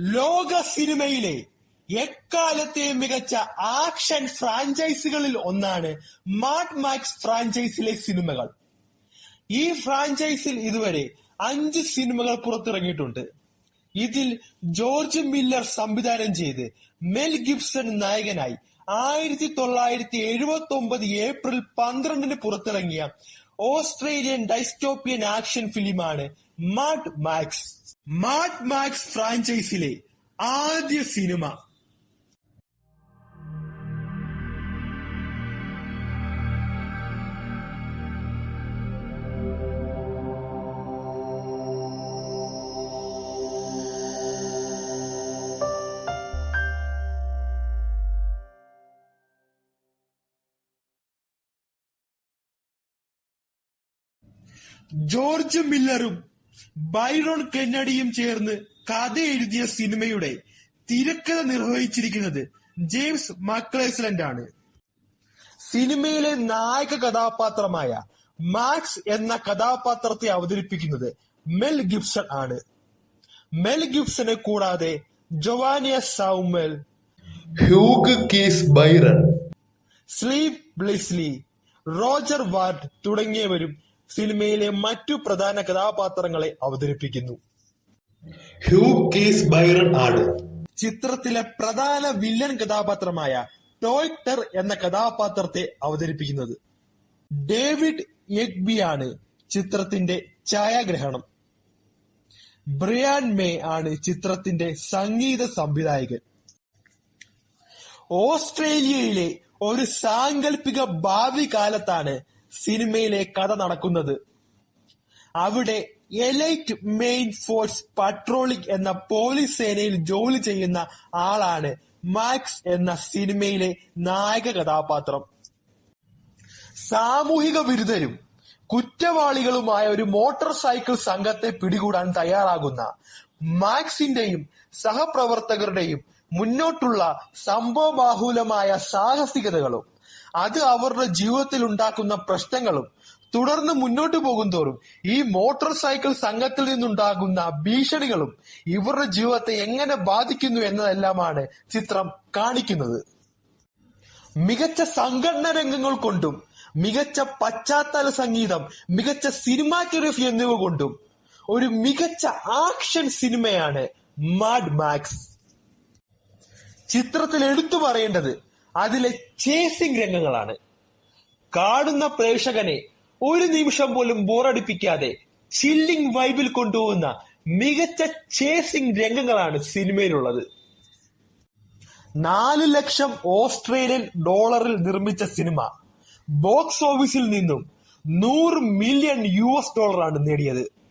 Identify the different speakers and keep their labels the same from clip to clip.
Speaker 1: ലോക സിനിമയിലെ എക്കാലത്തെയും മികച്ച ആക്ഷൻ ഫ്രാഞ്ചൈസികളിൽ ഒന്നാണ് മാഡ് മാക്സ് ഫ്രാഞ്ചൈസിലെ സിനിമകൾ. ഈ ഫ്രാഞ്ചൈസിൽ ഇതുവരെ അഞ്ച് സിനിമകൾ പുറത്തിറങ്ങിയിട്ടുണ്ട്. ഇതിൽ ജോർജ് മില്ലർ സംവിധാനം ചെയ്ത് മെൽ ഗിബ്സൺ നായകനായി ആയിരത്തി തൊള്ളായിരത്തി എഴുപത്തി ഒമ്പത് ഏപ്രിൽ പന്ത്രണ്ടിന് പുറത്തിറങ്ങിയ ഓസ്ട്രേലിയൻ ഡൈസ്റ്റോപ്പിയൻ ആക്ഷൻ ഫിലിമാണ് മാഡ് മാക്സ്. മാഡ് മാക്സ് ഫ്രാഞ്ചൈസിലെ ആദ്യ സിനിമ. ജോർജ് മില്ലറും ബൈറോൺ കെന്നഡിയും ചേർന്ന് കഥ എഴുതിയ സിനിമയുടെ തിരക്കഥ നിർവഹിച്ചിരിക്കുന്നത് ജെയിംസ് മക്ലേസ്ലൻഡ് ആണ്. സിനിമയിലെ നായക കഥാപാത്രമായ മാക്സ് എന്ന കഥാപാത്രത്തെ അവതരിപ്പിക്കുന്നത് മെൽ ഗിബ്സൺ ആണ്. മെൽ ഗിബ്സനെ കൂടാതെ Joanne Samuel,
Speaker 2: Hugh Keays Byrne,
Speaker 1: sleep ബ്ലിസ്ലി, Roger Ward തുടങ്ങിയവരും സിനിമയിലെ മറ്റു പ്രധാന കഥാപാത്രങ്ങളെ അവതരിപ്പിക്കുന്നു.
Speaker 2: ഹ്യൂ കീസ് ബൈറൺ ആണ്
Speaker 1: ചിത്രത്തിലെ പ്രധാന വില്ലൻ കഥാപാത്രമായ ടോയ്റ്റർ എന്ന കഥാപാത്രത്തെ അവതരിപ്പിക്കുന്നത്. ഡേവിഡ് എഗ്ബിയാണ് ചിത്രത്തിന്റെ ഛായാഗ്രഹണം. ബ്രിയാൻ മേ ആണ് ചിത്രത്തിന്റെ സംഗീത സംവിധായകൻ. ഓസ്ട്രേലിയയിലെ ഒരു സാങ്കല്പിക ഭാവി കാലത്താണ് സിനിമയിലെ കഥ നടക്കുന്നത്. അവിടെ എലൈറ്റ് മെയിൻ ഫോഴ്സ് പട്രോളിംഗ് എന്ന പോലീസ് സേനയിൽ ജോലി ചെയ്യുന്ന ആളാണ് മാക്സ് എന്ന സിനിമയിലെ നായക കഥാപാത്രം. സാമൂഹിക വിരുദ്ധരും കുറ്റവാളികളുമായ ഒരു മോട്ടോർ സൈക്കിൾ സംഘത്തെ പിടികൂടാൻ തയ്യാറാകുന്ന മാക്സിന്റെയും സഹപ്രവർത്തകരുടെയും മുന്നോട്ടുള്ള സംഭവബാഹുലമായ സാഹസികതകളും അത് അവരുടെ ജീവിതത്തിൽ ഉണ്ടാക്കുന്ന പ്രശ്നങ്ങളും തുടർന്ന് മുന്നോട്ട് പോകും തോറും ഈ മോട്ടോർ സൈക്കിൾ സംഘത്തിൽ നിന്നുണ്ടാകുന്ന ഭീഷണികളും ഇവരുടെ ജീവിതത്തെ എങ്ങനെ ബാധിക്കുന്നു എന്നതെല്ലാമാണ് ചിത്രം കാണിക്കുന്നത്. മികച്ച സംഘടന രംഗങ്ങൾ കൊണ്ടും മികച്ച പശ്ചാത്തല സംഗീതം, മികച്ച സിനിമാറ്റോഗ്രഫി എന്നിവ കൊണ്ടും ഒരു മികച്ച ആക്ഷൻ സിനിമയാണ് മാഡ് മാക്സ്. ചിത്രത്തിൽ എടുത്തു പറയേണ്ടത് അതിലെ ചേസിംഗ് രംഗങ്ങളാണ്. കാണുന്ന പ്രേക്ഷകനെ ഒരു നിമിഷം പോലും ബോറടിപ്പിക്കാതെ ചില്ലിംഗ് വൈബിൽ കൊണ്ടുപോകുന്ന മികച്ച ചേസിംഗ് രംഗങ്ങളാണ് സിനിമയിലുള്ളത്. നാല് ലക്ഷം ഓസ്ട്രേലിയൻ ഡോളറിൽ നിർമ്മിച്ച സിനിമ ബോക്സ് ഓഫീസിൽ നിന്നും നൂറ് മില്യൺ യു എസ് ഡോളറാണ് നേടിയത്.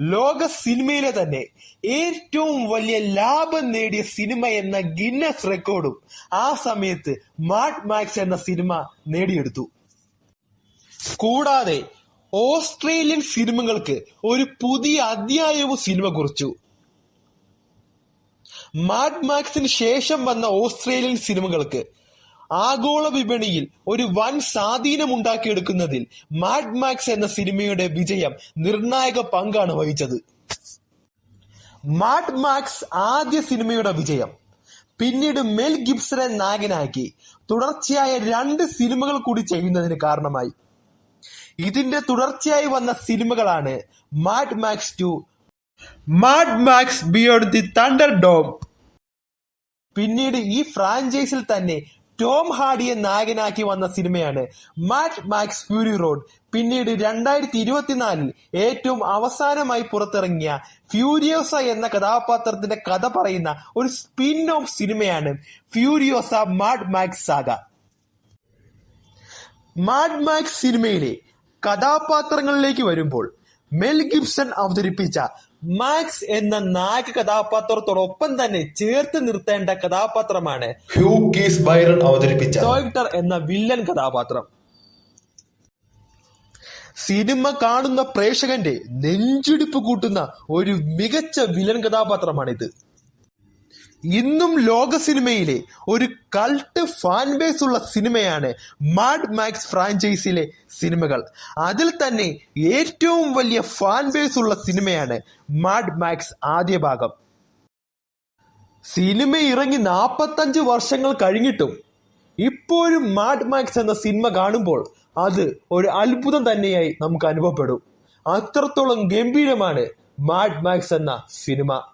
Speaker 1: ലോക സിനിമയിലെ തന്നെ ഏറ്റവും വലിയ ലാഭം നേടിയ സിനിമ എന്ന ഗിന്നസ് റെക്കോർഡും ആ സമയത്ത് മാഡ് മാക്സ് എന്ന സിനിമ നേടിയെടുത്തു. കൂടാതെ ഓസ്ട്രേലിയൻ സിനിമകൾക്ക് ഒരു പുതിയ അധ്യായവും സിനിമ കുറിച്ചു. മാഡ് മാക്സിന് ശേഷം വന്ന ഓസ്ട്രേലിയൻ സിനിമകൾക്ക് ആഗോള വിപണിയിൽ ഒരു വൻ സ്വാധീനമുണ്ടാക്കിയെടുക്കുന്നതിൽ മാഡ് മാക്സ് എന്ന സിനിമയുടെ വിജയം നിർണായക പങ്കാണ് വഹിച്ചത്. മാഡ് മാക്സ് ആദ്യ സിനിമയുടെ വിജയം പിന്നീട് മെൽ ഗിബ്സനെ നായകനാക്കി തുടർച്ചയായ രണ്ട് സിനിമകൾ കൂടി ചെയ്യുന്നതിന് കാരണമായി. ഇതിന്റെ തുടർച്ചയായി വന്ന സിനിമകളാണ് Mad Max two, Mad Max beyond the thunderdome. പിന്നീട് ഈ ഫ്രാഞ്ചൈസിൽ തന്നെ ടോം ഹാർഡിയെ നായകനാക്കി വന്ന സിനിമയാണ് മാറ്റ് മാക്സ് ഫ്യൂരി റോഡ്. പിന്നീട് രണ്ടായിരത്തി ഇരുപത്തിനാലിൽ ഏറ്റവും അവസാനമായി പുറത്തിറങ്ങിയ ഫ്യൂരിയോസ എന്ന കഥാപാത്രത്തിന്റെ കഥ പറയുന്ന ഒരു സ്പിൻ ഓഫ് സിനിമയാണ് Furiosa Mad Max saga. Mad Max സിനിമയിലെ കഥാപാത്രങ്ങളിലേക്ക് വരുമ്പോൾ മെൽ ഗിബ്സൺ അവതരിപ്പിച്ച മാക്സ് എന്ന നായക കഥാപാത്രത്തോടൊപ്പം തന്നെ ചേർത്ത് നിർത്തേണ്ട കഥാപാത്രമാണ്
Speaker 2: കീസ് ബൈറൺ അവതരിപ്പിച്ച
Speaker 1: ഡോക്ടർ എന്ന വില്ലൻ കഥാപാത്രം. സിനിമ കാണുന്ന പ്രേക്ഷകന്റെ നെഞ്ചിടിപ്പ് കൂട്ടുന്ന ഒരു മികച്ച വില്ലൻ കഥാപാത്രമാണിത്. ഇന്നും ലോക സിനിമയിലെ ഒരു കൾട്ട് ഫാൻ ബേസ് ഉള്ള സിനിമയാണ് മാഡ് മാക്സ് ഫ്രാഞ്ചൈസിലെ സിനിമകൾ. അതിൽ തന്നെ ഏറ്റവും വലിയ ഫാൻ ബേസ് ഉള്ള സിനിമയാണ് മാഡ് മാക്സ് ആദ്യ ഭാഗം. സിനിമ ഇറങ്ങി നാപ്പത്തഞ്ച് വർഷങ്ങൾ കഴിഞ്ഞിട്ടും ഇപ്പോഴും മാഡ് മാക്സ് എന്ന സിനിമ കാണുമ്പോൾ അത് ഒരു അത്ഭുതം തന്നെയായി നമുക്ക് അനുഭവപ്പെടും അത്രത്തോളം ഗംഭീരമാണ് മാഡ് മാക്സ് എന്ന സിനിമ